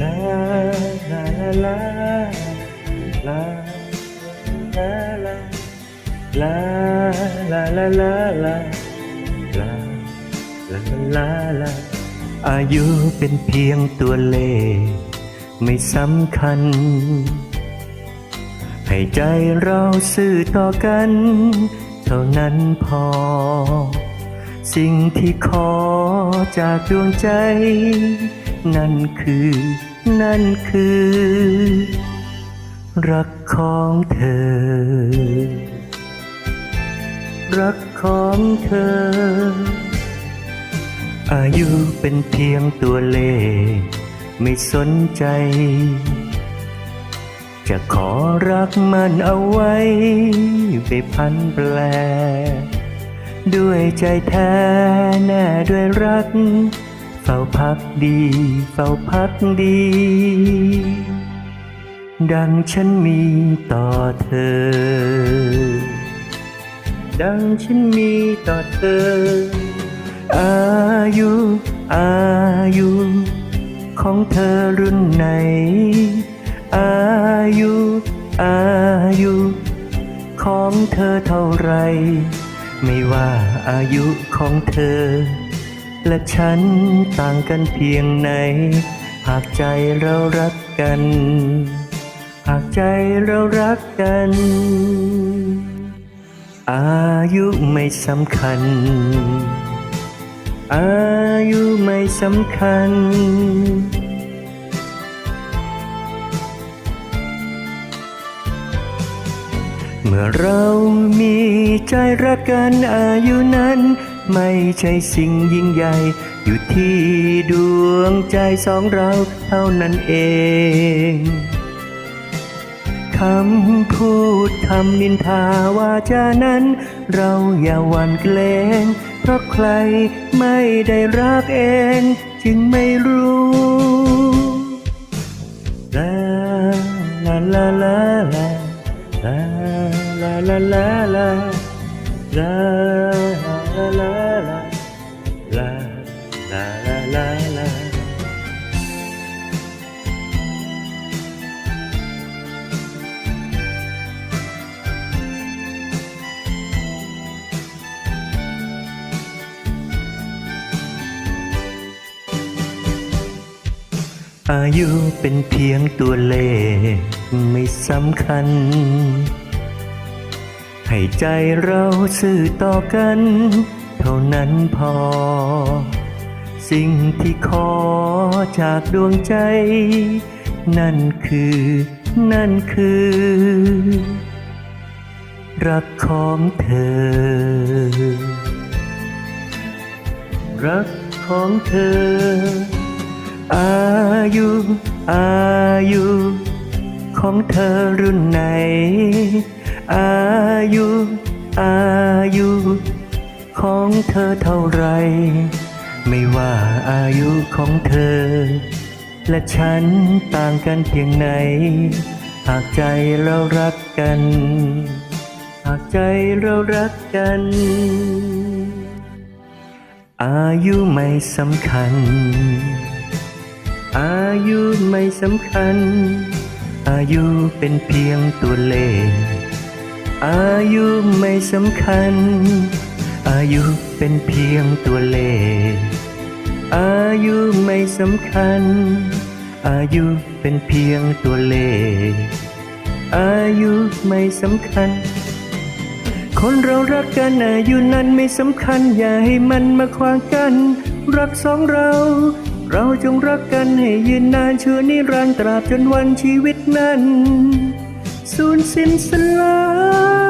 ลาลาลาลาลาลาลาลาลาลาลาลาลาลาลาลาอายุเป็นเพียงตัวเลขไม่สำคัญ ให้ใจเราซื่อต่อกัน เท่านั้นพอ สิ่งที่ขอจากดวงใจ นั่นคือ นั่นคือ รักของเธอ รักของเธอ อายุเป็นเพียงตัวเลขไม่สนใจ จะขอรักมันเอาไว้ไปพันแปล ด้วยใจแท้แน่ด้วยรัก เฝ้าพักดี เฝ้าพักดี ดังฉันมีต่อเธอ ดังฉันมีต่อเธอ อายุ อายุ ของเธอรุ่นไหน อายุ อายุ ของเธอเท่าไร ไม่ว่าอายุของเธอ และฉันต่างกันเพียงไหน หากใจเรารักกัน หากใจเรารักกัน อายุไม่สำคัญ อายุไม่สำคัญเมื่อเรามีใจรักกันอายุนั้น ไม่ใช่สิ่งยิ่งใหญ่ อยู่ที่ดวงใจสองเราเท่านั้นเองคำพูดคำนินทาวาจานั้น เราอย่าหวั่นเกรงเพราะใครไม่ได้รักเอง จึงไม่รู้ลาลาลาลาลาลาลาลาลาลา ลาลาลาอายุเป็นเพียงตัวเลขไม่สำคัญ ให้ใจเราซื่อต่อกัน เท่านั้นพอ สิ่งที่ขอจากดวงใจ นั่นคือ นั่นคือ รักของเธอ รักของเธอ อายุ อายุ ของเธอรุ่นไหน อายุ อายุ ของเธอเท่าไร ไม่ว่าอายุของเธอ และฉันต่างกันเพียงไหน หากใจเรารักกัน หากใจเรารักกัน อายุไม่สำคัญ อายุไม่สำคัญ อายุเป็นเพียงตัวเลข อายุไม่สำคัญ อายุเป็นเพียงตัวเลข อายุไม่สำคัญ อายุเป็นเพียงตัวเลข อายุไม่สำคัญ คนเรารักกันอายุนั้นไม่สำคัญ อย่าให้มันมาขวางกัน รักสองเรา เราจงรักกันให้ยืนนานชั่วนิรันดร์ตราบจนวันชีวิตนั้น สูญสิ้นสลาย